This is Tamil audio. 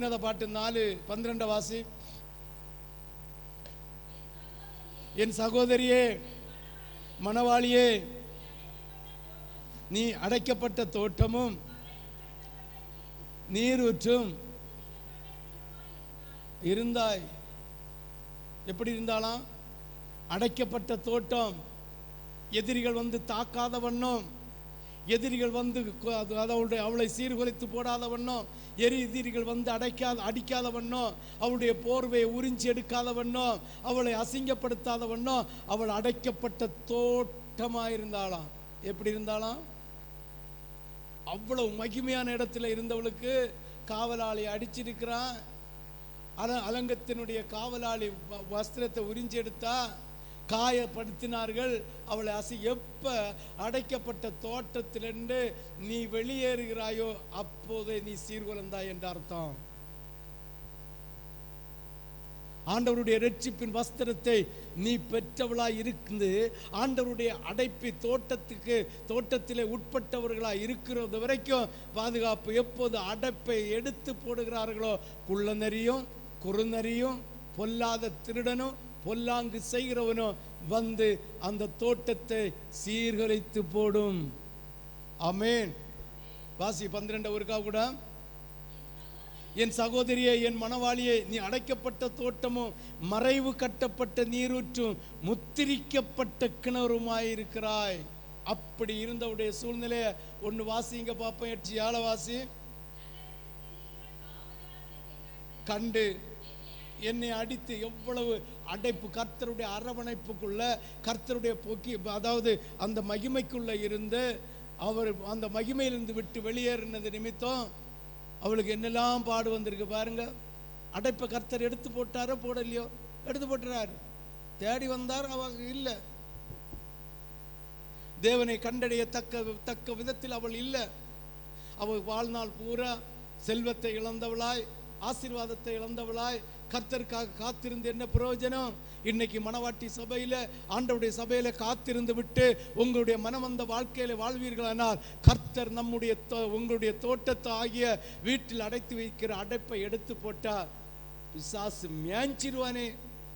உன்னத பாட்டு நாலு பன்னிரெண்ட வாசி என் சகோதரியே மணவாளியே நீ அடைக்கப்பட்ட தோட்டமும் நீரூற்றும் இருந்தாய் எப்படி இருந்தாலாம் அடைக்கப்பட்ட தோட்டம் எதிரிகள் வந்து தாக்காத வண்ணம் எதிரிகள் வந்து அவளுடைய அவளை சீர்குலைத்து போடாத வண்ணம் எரி எதிரிகள் வந்து அடைக்காத அடிக்காத வண்ணம் அவளுடைய போர்வையை உறிஞ்சி எடுக்காத வண்ணம் அவளை அசிங்கப்படுத்தாத வண்ணம் அவள் அடைக்கப்பட்ட தோட்டமாக இருந்தாளாம். எப்படி இருந்தாலாம் அவ்வளவு மகிமையான இடத்துல இருந்தவளுக்கு காவலாளி அடிச்சிருக்கிறான். அல அலங்கத்தினுடைய காவலாளி வ- வஸ்திரத்தை உறிஞ்சி எடுத்தா காயப்படுத்தினார்கள். அவளை அசை எப்ப அடைக்கப்பட்ட தோட்டத்திலிருந்து நீ வெளியேறுகிறாயோ அப்போதே நீ சீர்குலந்தாய் என்ற அர்த்தம். ஆண்டவருடைய ரட்சிப்பின் வஸ்திரத்தை நீ பெற்றவளாய் இருந்து ஆண்டவருடைய அடைப்பி தோட்டத்துக்கு தோட்டத்திலே உட்பட்டவர்களாய் இருக்கிறது வரைக்கும் பாதுகாப்பு எப்போது அடைப்பை எடுத்து போடுகிறார்களோ குள்ளநரியும் குறுநரியும் பொல்லாத திருடனும் பொல்லாங்கு செய்கிறவனோ வந்து அந்த தோட்டத்தை சீர்குலைத்து போடும். அமேன் வாசி பன்னிரெண்டு ஒருக்கா கூட. என் சகோதரியே என் மணவாளியே நீ அடைக்கப்பட்ட தோட்டமும் மறைவு கட்டப்பட்ட நீரூற்றும் முத்திரிக்கப்பட்ட கிணறுமாயிருக்கிறாய். அப்படி இருந்தவுடைய சூழ்நிலைய ஒன்று வாசிங்க பார்ப்போம் எட்டு ஏழ வாசி கண்டு. என்னை அடித்து எவ்வளவு அடைப்பு கர்த்தருடைய அரவணைப்புக்குள்ள கர்த்தருடைய போக்கி அதாவது அந்த மகிமைக்குள்ளே இருந்து அவர் அந்த மகிமையிலிருந்து விட்டு வெளியேறினது நிமித்தம் அவளுக்கு என்னெல்லாம் பாடு வந்திருக்கு பாருங்க. அடைப்பை கர்த்தர் எடுத்து போட்டாரோ போடலையோ? எடுத்து போட்டுறாரு. தேடி வந்தார் அவங்க இல்லை. தேவனை கண்டடைய தக்க தக்க விதத்தில் அவள் இல்லை. அவள் வாழ்நாள் பூரா செல்வத்தை இழந்தவளாய். ஆசீர்வாதத்தை இழந்தவளாய் கர்த்தருக்காக காத்திருந்து என்ன பிரயோஜனம்? இன்னைக்கு மணவாட்டி சபையில ஆண்டவுடைய சபையில காத்திருந்து விட்டு உங்களுடைய மனமந்த வாழ்க்கையில வாழ்வீர்களானால் கர்த்தர் நம்முடைய தோ- உங்களுடைய தோட்டத்தை ஆகிய வீட்டில் அடைத்து வைக்கிற அடைப்பை எடுத்து போட்டால் பிசாசு மேய்ச்சிருவானே